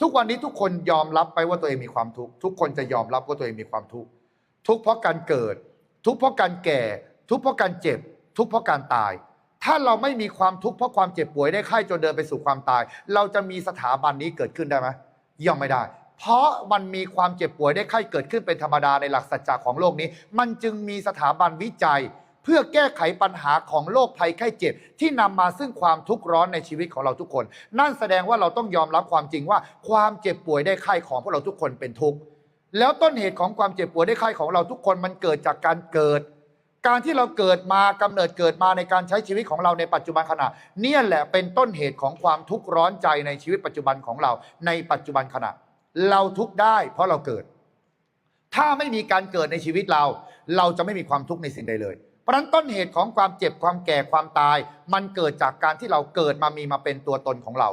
ทุกวันนี้ทุกคนยอมรับไปว่าตัวเองมีความทุกข์ทุกคนจะยอมรับว่าตัวเองมีความทุกข์ทุกเพราะการเกิด ทุกเพราะการแก่ ทุกเพราะการเจ็บ ทุกเพราะการตาย ถ้าเราไม่มีความทุกข์เพราะความเจ็บป่วยได้ไข้จนเดินไปสู่ความตาย เราจะมีสถาบันนี้เกิดขึ้นได้ไหมย่อมไม่ได้ เพราะมันมีความเจ็บป่วยได้ไข้เกิดขึ้นเป็นธรรมดาในหลักสัจจะของโลกนี้ มันจึงมีสถาบันวิจัย พื่อแก้ไขปัญหาของโรคภัยไข้เจ็บ ที่นำมาซึ่งความทุกข์ร้อนในชีวิตของเราทุกคน นั่นแสดงว่าเราต้องยอมรับความจริงว่า ความเจ็บป่วยได้ไข้ของพวกเราทุกคนเป็นทุกข์แล้วต้นเหตุของความเจ็บป่วยได้ไข้ของเราทุกคนมันเกิดจากการเกิด การที่เราเกิดมากำเนิดเกิดมาในการใช้ชีวิตของเราในปัจจุบันขณะ เนี่ยแหละเป็นต้นเหตุของความทุกข์ร้อนใจในชีวิตปัจจุบันของเราในปัจจุบันขณะ เราทุกข์ได้เพราะเราเกิด ถ้าไม่มีการเกิดในชีวิตเรา เราจะไม่มีความทุกข์ในสิ่งใดเลย ราะฉะนั้นต้นเหตุของความเจ็บความแก่ความตาย มันเกิดจากการที่เราเกิดมามีมาเป็นตัวตนของเรา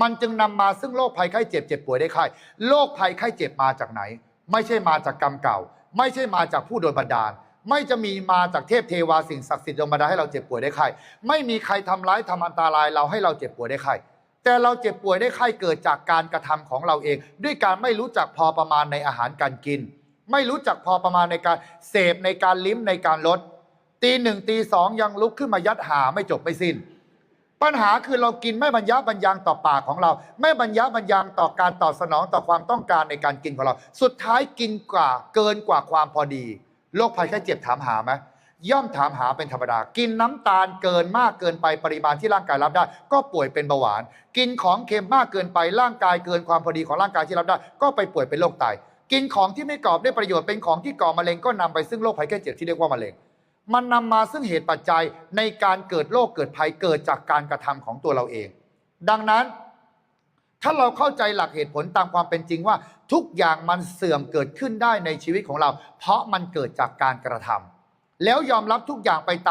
มันจึงนำมาซึ่งโรคภัยไข้เจ็บเจ็บป่วยได้ไข้โรคภัยไข้เจ็บมาจากไหน ไม่ใช่มาจากกรรมเก่า ไม่ใช่มาจากผู้โดนบันดาล ไม่จะมีมาจากเทพเทวาสิ่งศักดิ์สิทธิ์โดนบันดาให้เราเจ็บป่วยได้ไข้ไม่มีใครทำร้ายทำอันตรายเราให้เราเจ็บป่วยได้ไข้แต่เราเจ็บป่วยได้ไข้เกิดจากการกระทำของเราเอง ด้วยการไม่รู้จักพอประมาณในอาหารการกิน ไม่รู้จักพอประมาณในการเสพในการลิ้มในการลด ตีหนึ่งตีสองยังลุกขึ้นมายัดหาไม่จบไม่สิ้น ปัญหาคือเรากินไม่บรรยะบรรยังต่อปากของเรา ไม่บรรยะบรรยังต่อการตอบสนองต่อความต้องการในการกินของเรา สุดท้ายกินกว่าเกินกว่าความพอดีโรคภัยแค่เจ็บถามหาไหมย่อมถามหาเป็นธรรมดา กินน้ำตาลเกินมากเกินไปปริมาณที่ร่างกายรับได้ ก็ป่วยเป็นเบาหวาน กินของเค็มมากเกินไปร่างกายเกินความพอดีของร่างกายที่รับได้ ก็ไปป่วยเป็นโรคไตกินของที่ไม่ก่อบได้ประโยชน์เป็นของที่ก่อมะเร็งก็นำไปซึ่งโรคภัยแค่เจ็บที่เรียกว่ามะเร็ง มันนำมาซึ่งเหตุปัจจัยในการเกิดโรคเกิดภัยเกิดจากการกระทำของตัวเราเอง ดังนั้น ถ้าเราเข้าใจหลักเหตุผลตามความเป็นจริงว่า ทุกอย่างมันเสื่อมเกิดขึ้นได้ในชีวิตของเรา เพราะมันเกิดจากการกระทำแล้วยอมรับทุกอย่างไปตาม